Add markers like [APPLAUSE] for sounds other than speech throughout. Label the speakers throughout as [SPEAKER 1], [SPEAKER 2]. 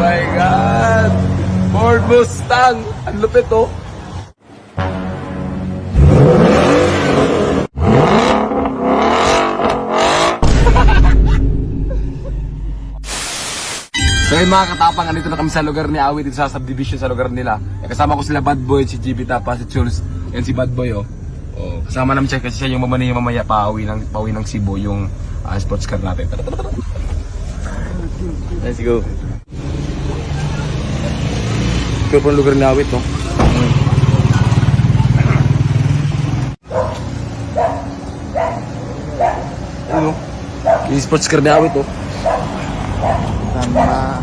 [SPEAKER 1] my God! Ford Mustang! Ang lupit oh! [LAUGHS] So yun mga katapang, andito na kami sa lugar ni Awi dito sa subdivision sa lugar nila. Eh, kasama ko sila Bad Boy, si GB Tapa, si Jules, yan si Bad Boy oh. oh kasama namin siya kasi siya yung mamani mamaya pauwi ng, pauwi ng Cebu yung ah, sports car natin.
[SPEAKER 2] Let's go.
[SPEAKER 1] Ito po ang lugar ni Awit, no? Ano? Yung sports car ni Awit, oh.
[SPEAKER 2] Tama.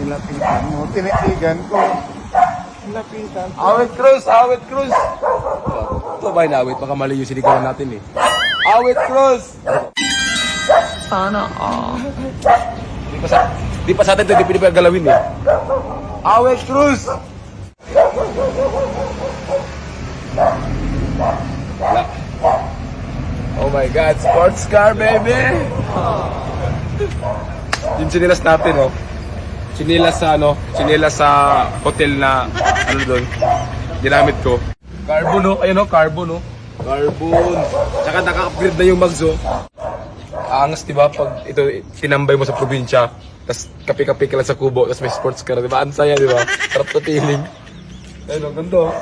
[SPEAKER 2] Nilapitan mo. Tinitigan ko. Nilapitan ko.
[SPEAKER 1] Awit Cruz! Awit Cruz! Ito ba yung Awit? Baka mali yung sinikawan natin, eh. Awit Cruz!
[SPEAKER 3] Sana all.
[SPEAKER 1] Di pa sa, di pa sa atin ito, di pa galawin, eh. Awit Cruz! Oh my God, sports car, baby! Yung sinilas natin, oh. Sinilas sa, ano, sinilas sa hotel na, ano doon, ginamit ko. Carbon, oh. Ayun, oh, carbon, oh. Carbon. Tsaka naka-upgrade na yung mags, oh. Angas, di ba? Pag ito, tinambay mo sa probinsya, tapos kape-kape ka lang sa kubo, tapos may sports car, di ba? Ang saya, di ba? Sarap na feeling. Ayun, ang ganda, oh.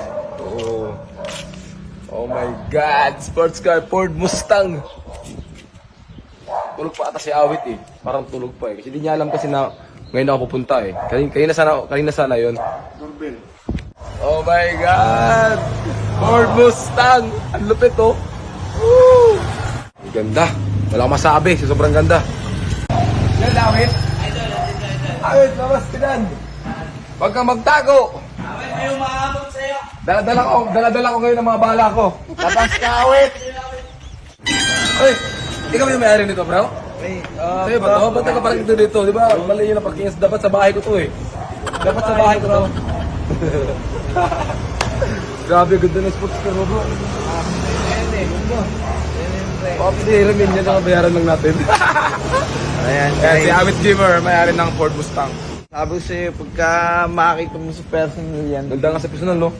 [SPEAKER 1] Oh. My God! Sports car, Ford Mustang! Tulog pa ata si Awit eh. Parang tulog pa eh. Kasi di niya alam kasi na ngayon ako pupunta eh. Kanina, kanina sana, kanina sana yun.
[SPEAKER 2] Doorbell.
[SPEAKER 1] Oh my God! Ford Mustang! Ang lupit oh! Woo! Ang ganda. Wala akong masabi. Sa sobrang ganda. Awit, labas ka dyan. Huwag kang magtago. Awit, may umaabot sa'yo. Dala-dala ko, dala-dala ko ngayon ang mga bala ko.
[SPEAKER 2] Labas ka, awit!
[SPEAKER 1] Ay, ikaw yung may-ari nito, bro?
[SPEAKER 2] Hey, uh,
[SPEAKER 1] Sa'yo ba to? Ba't ka parang dito dito? Di ba? Mali yun ang parking. Dapat sa bahay ko to eh. Dapat sa bahay ko to. [LAUGHS] Grabe, ganda ng sports car mo bro. Papi, ramin yan ang bayaran lang natin. [LAUGHS]
[SPEAKER 2] Ayan,
[SPEAKER 1] Kaya si. Amit Gamer, may-ari ng Ford Mustang.
[SPEAKER 2] Sabi ko sa'yo, pagka makita mo sa personal yan,
[SPEAKER 1] Ganda nga sa personal, no?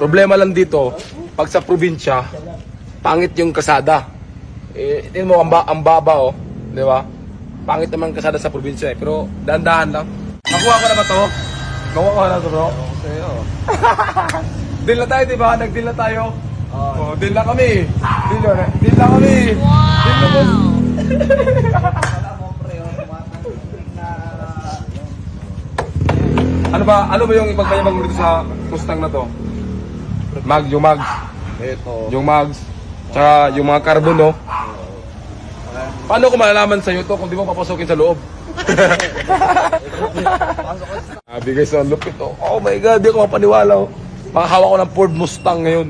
[SPEAKER 1] Problema lang dito, pag sa probinsya, pangit yung kasada. Eh, tingnan mo, ang, ba, ang baba, oh. Di ba? Pangit naman kasada sa probinsya, eh. Pero, dahan-dahan lang. Nakuha ko na ba to? Nakuha ko na to, bro?
[SPEAKER 2] sa'yo. [LAUGHS]
[SPEAKER 1] Deal na tayo, di ba? Nag-deal na tayo. Oh, deal na kami. Deal na, deal na kami. Deal na, boss. [LAUGHS] Ano ba, ano ba yung ipagpayabang mo dito sa Mustang na to? Mag, yung mags.
[SPEAKER 2] Ito.
[SPEAKER 1] Yung mags. Tsaka yung mga carbon, no? Paano ko malalaman sa'yo to kung di mo papasokin sa loob? [LAUGHS] [LAUGHS] Sabi guys, ang lupit oh. Oh my God, di ako mapaniwala oh. Makahawa ko ng Ford Mustang ngayon.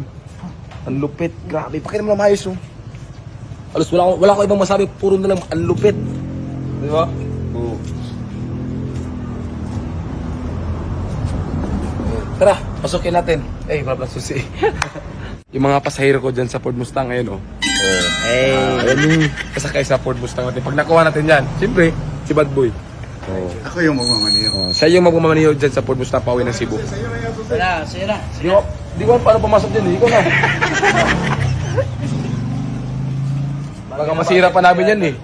[SPEAKER 1] Ang lupit, grabe. Pakita mo na maayos oh. Alos, wala, ko- wala ko ibang masabi, puro na lang ang lupit. Di ba? Oo. Tara, pasukin natin. Eh, wala pala susi. [LAUGHS] yung mga pasahero ko dyan sa Ford Mustang ngayon oh.
[SPEAKER 2] Oh, hey.
[SPEAKER 1] Kasakay sa Ford Mustang natin. Pag nakuha natin yan, siyempre, si Bad Boy.
[SPEAKER 2] Ako yung magmamaniyo.
[SPEAKER 1] Oh, siya yung magmamaniho dyan sa Ford Mustang pauwi ng Cebu.
[SPEAKER 2] Wala, sira.
[SPEAKER 1] Di ko, di ko paano pumasok dyan eh. Ikaw na. Baka masira pa namin yan eh.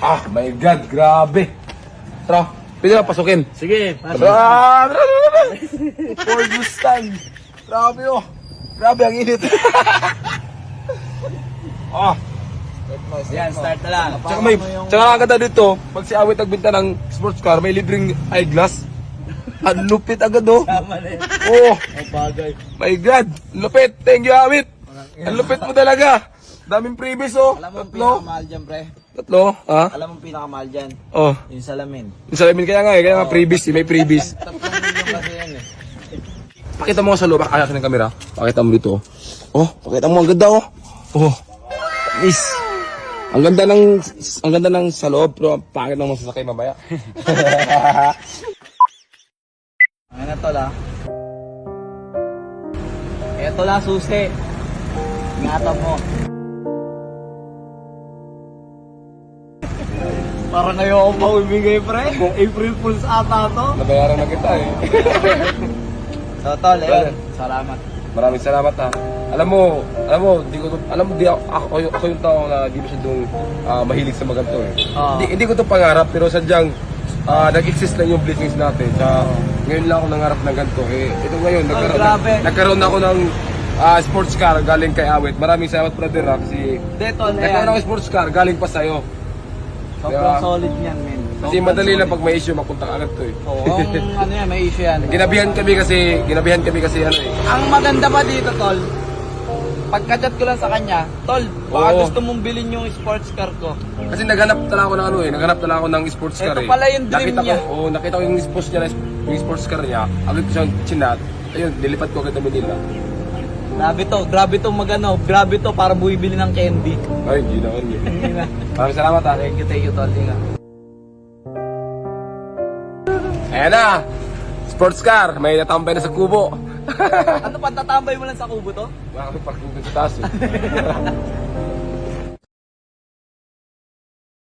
[SPEAKER 1] Ah, my God, grabe. Tara, pwede na pasukin.
[SPEAKER 2] Sige,
[SPEAKER 1] Ah, tara, tara, tara. Ford Mustang. Grabe oh. Grabe ang init. [LAUGHS] ah,
[SPEAKER 2] Yan, start na lang.
[SPEAKER 1] Tsaka may, tsaka nakakata dito, pag si Awit nagbinta ng sports car, may libreng eyeglass. [LAUGHS] Ang lupit agad oh.
[SPEAKER 2] Tama na yun.
[SPEAKER 1] Oh,
[SPEAKER 2] Ang bagay.
[SPEAKER 1] my God. Lupit. Thank you, Awit. Ang lupit mo talaga. Daming previous oh.
[SPEAKER 2] Alam mo ang
[SPEAKER 1] Tatlo.
[SPEAKER 2] pinakamahal dyan, pre?
[SPEAKER 1] Tatlo. Ha?
[SPEAKER 2] Alam mo ang pinakamahal dyan?
[SPEAKER 1] Oh.
[SPEAKER 2] Yung salamin.
[SPEAKER 1] Yung salamin kaya nga eh. Kaya nga previous eh. May previous. [LAUGHS]
[SPEAKER 2] Tatlong milyon kasi yan eh.
[SPEAKER 1] Pakita mo nga sa loob. Kaya ng camera. Pakita mo dito. Oh, pakita mo. Ang ganda oh. Oh. Miss. Ang ganda ng ang ganda ng sa loob pero ang pangit ng mga sasakay mamaya.
[SPEAKER 2] Ano to la? Ito la, susi. Ingatan mo. Parang ngayon ako pa umibigay, pre. April Fools ata to.
[SPEAKER 1] Nabayaran na kita eh. [LAUGHS]
[SPEAKER 2] So, tol, ayun. Salamat.
[SPEAKER 1] Maraming salamat ha. Alam mo, alam mo, di ko to, alam mo, di ako, ako, ako yung tao na di masyadong ah, mahilig sa mga ganito eh.
[SPEAKER 2] Oo.
[SPEAKER 1] Hindi, hindi ko to pangarap, pero sadyang ah, nag-exist lang yung blessings natin. Sa, ngayon lang ako nangarap ng ganito. Eh, ito ngayon, nagkaroon,
[SPEAKER 2] grabe.
[SPEAKER 1] nagkaroon ako ng ah, sports car galing kay Awit. Maraming salamat brother ha, kasi
[SPEAKER 2] tol,
[SPEAKER 1] nagkaroon ako
[SPEAKER 2] ayan.
[SPEAKER 1] ng sports car galing pa sa'yo.
[SPEAKER 2] Sobrang
[SPEAKER 1] Diba?
[SPEAKER 2] solid niyan, men.
[SPEAKER 1] Kasi madali lang pag may issue, mapunta ka agad to eh.
[SPEAKER 2] Oo, ang [LAUGHS] ano yan, may issue yan.
[SPEAKER 1] Ginabihan kami kasi, ginabihan kami kasi ano eh.
[SPEAKER 2] Ang maganda pa dito, tol, pagka-chat ko lang sa kanya, tol, baka
[SPEAKER 1] Oo.
[SPEAKER 2] gusto mong bilhin yung sports car ko.
[SPEAKER 1] Kasi naghanap talaga ako ng ano eh, naghanap talaga ako ng sports car
[SPEAKER 2] Ito
[SPEAKER 1] eh.
[SPEAKER 2] pala yung dream
[SPEAKER 1] nakita
[SPEAKER 2] niya.
[SPEAKER 1] Ko, oh, nakita ko yung sports niya, yung sports car niya. Agad ko siyang chinat. Ayun, nilipat ko agad ng Manila.
[SPEAKER 2] Grabe to, grabe to magano, grabe to para bumibili ng candy.
[SPEAKER 1] Ay, hindi naman [LAUGHS] yun.
[SPEAKER 2] Hindi na.
[SPEAKER 1] Maraming salamat ha.
[SPEAKER 2] Thank you, thank you, tol. Inga.
[SPEAKER 1] Ayan na! Sports car, may natambay na sa kubo.
[SPEAKER 2] ano pa, tatambay mo lang sa kubo to?
[SPEAKER 1] Baka may parking dun sa taas eh. [LAUGHS]